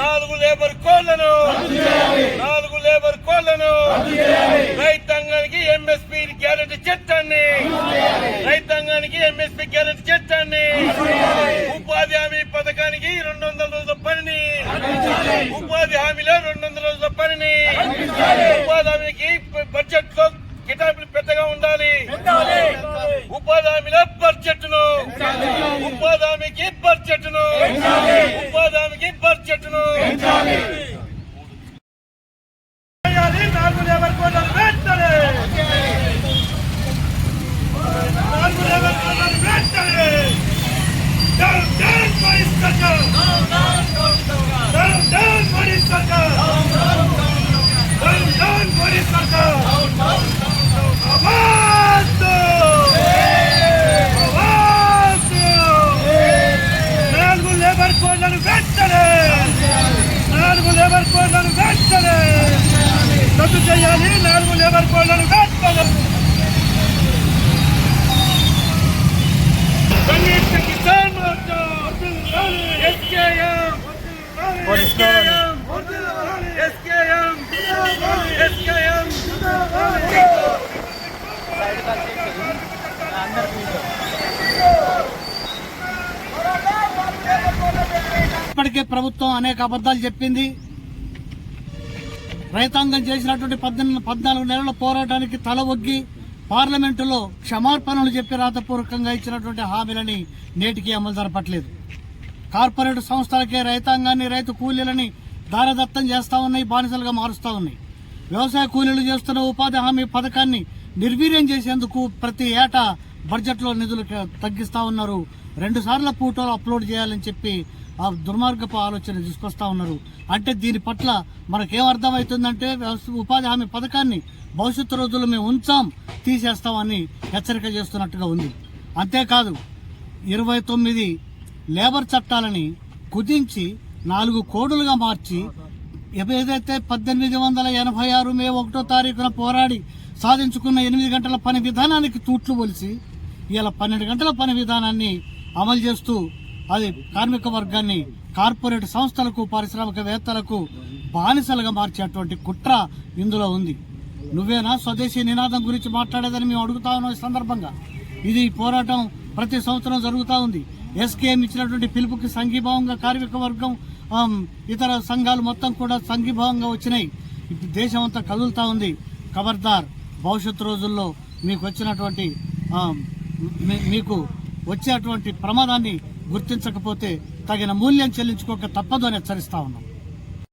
నాలుగు లేబర్ కోళ్ళను నాలుగు లేబర్ కోళ్ళను రైతాంగానికి ఎంఎస్పీ గ్యారెంటీ చట్టాన్ని. రైతాంగానికి ఎంఎస్పీ గ్యారెంటీ చట్టాన్ని. ఉపాధి హామీ పథకానికి రెండు వందల రోజుల పనిని. ఉపాధి హామీలో రెండు వందల రోజుల పనిని. ఉపాధి హామీకి బడ్జెట్లో ఉపాధామిల బడ్జెట్ను ఉపాధామికి బడ్జెట్ను ఉపాధామికి బడ్జెట్ను బడ్జెట్ను ఉపాధి హామీకి బడ్జెట్ను నాలుగు లేబర్ కోడ్లను వెంటనే నాలుగు లేబర్ కోడ్లను వెంటనే రద్దు చేయాలి. నాలుగు లేబర్ ఎస్కేఎం ఇప్పటికే ప్రభుత్వం అనేక అబద్దాలు చెప్పింది. రైతాంగం చేసినటువంటి పద్దెనిమిది పద్నాలుగు నెలల పోరాటానికి తల ఒగ్గి పార్లమెంటులో క్షమార్పణలు చెప్పి రాతపూర్వకంగా ఇచ్చినటువంటి హామీలని నేటికి అమలు జరపట్లేదు. కార్పొరేట్ సంస్థలకే రైతాంగాన్ని రైతు కూలీలని దారదత్తం చేస్తూ ఉన్నాయి బానిసలుగా మారుస్తూ ఉన్నాయి. వ్యవసాయ కూలీలు చేస్తున్న ఉపాధి హామీ పథకాన్ని నిర్వీర్యం చేసేందుకు ప్రతి ఏటా బడ్జెట్లో నిధులు తగ్గిస్తూ ఉన్నారు రెండు సార్ల ఫోటోలు అప్లోడ్ చేయాలని చెప్పి ఆ దుర్మార్గపు ఆలోచన తీసుకొస్తా ఉన్నారు. అంటే దీని పట్ల మనకేం అర్థమవుతుందంటే వ్యవస్థ ఉపాధి హామీ పథకాన్ని భవిష్యత్తు రోజుల్లో మేము ఉంచాం తీసేస్తామని హెచ్చరిక చేస్తున్నట్టుగా ఉంది. అంతేకాదు ఇరవై తొమ్మిది లేబర్ చట్టాలని కుదించి నాలుగు కోడులుగా మార్చి ఏదైతే పద్దెనిమిది వందల ఎనభై ఆరు మే ఒకటో తారీఖున పోరాడి సాధించుకున్న ఎనిమిది గంటల పని విధానానికి తూట్లు పొలిసి ఇలా పన్నెండు గంటల పని విధానాన్ని అమలు చేస్తూ అది కార్మిక వర్గాన్ని కార్పొరేట్ సంస్థలకు పారిశ్రామికవేత్తలకు బానిసలుగా మార్చేటువంటి కుట్ర ఇందులో ఉంది. నువ్వేనా స్వదేశీ నినాదం గురించి మాట్లాడేదని మేము అడుగుతా ఉన్నాం ఈ సందర్భంగా. ఇది పోరాటం ప్రతి సంవత్సరం జరుగుతూ ఉంది. ఎస్కేఎం ఇచ్చినటువంటి పిలుపుకి సంఘీభావంగా కార్మిక వర్గం ఇతర సంఘాలు మొత్తం కూడా సంఘీభావంగా వచ్చినాయి. దేశం అంతా కదులుతూ ఉంది. ఖబర్దార్ భవిష్యత్తు రోజుల్లో మీకు వచ్చినటువంటి మీకు వచ్చేటువంటి ప్రమాదాన్ని గుర్తించకపోతే తగిన మూల్యం చెల్లించుకోక తప్పదు అని హెచ్చరిస్తా ఉన్నాం.